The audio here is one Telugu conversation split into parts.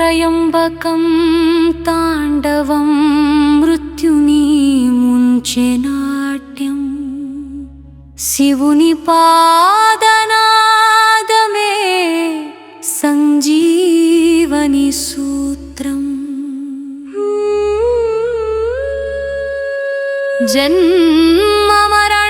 त्र्यम्बकं ताण्डवं मृत्युनि मुञ्चे नाट्यं शिवुनि पादनादमे सञ्जीवनि सूत्रम् जन्ममरण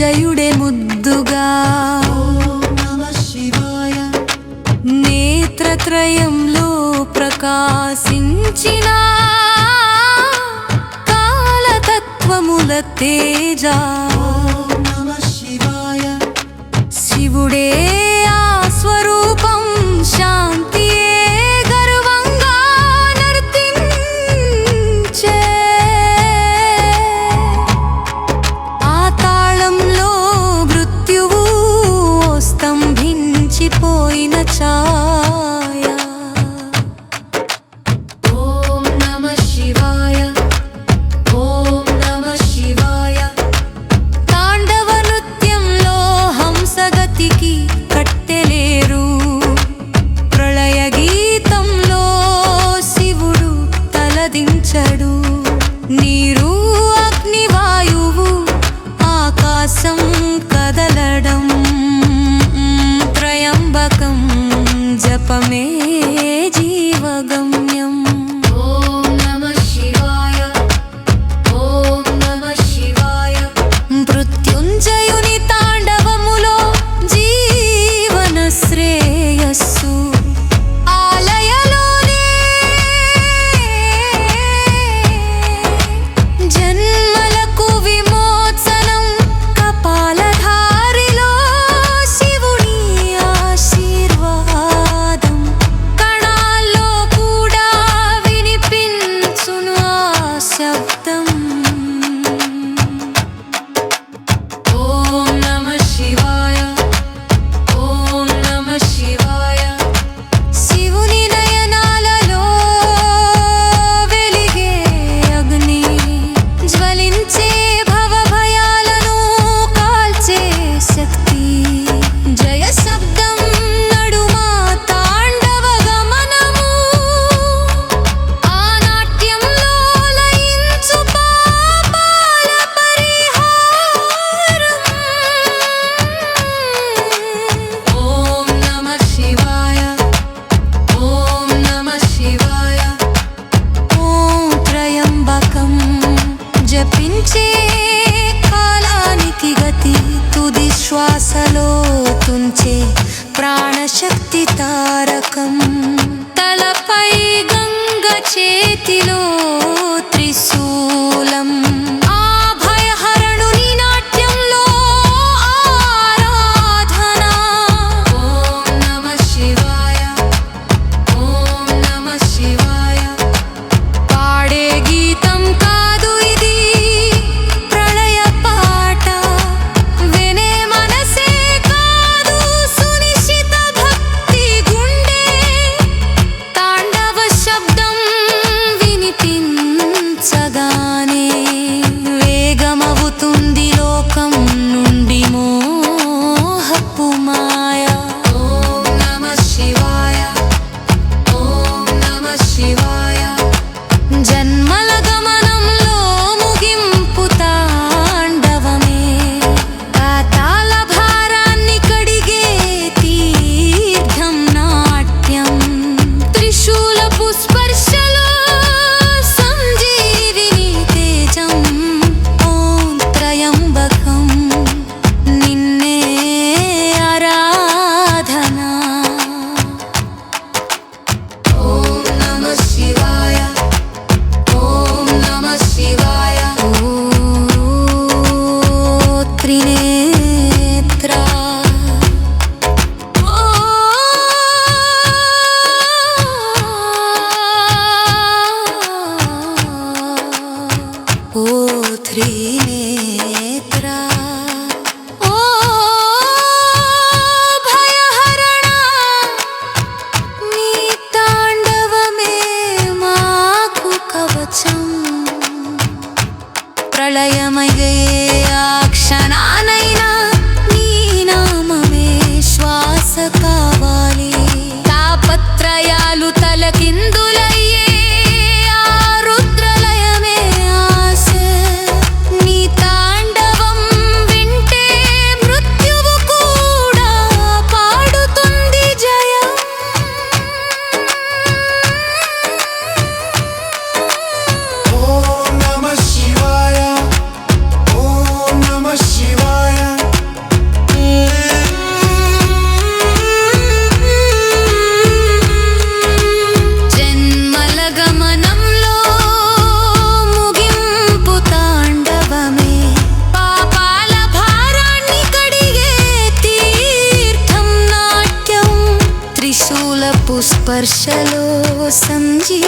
జయుడే ముద్దుగా. శివాయ నేత్రత్రయంలో ప్రకాశించిన కాలతత్వముల తేజా. శ్వాసలో తుంచే ప్రాణశక్తి తారకం. తలపై గంగ చేతిలో త్రినేత్రా ఓ ప్రళయమయ్యే ఆ క్షణానైనా వర్షలో సంజీ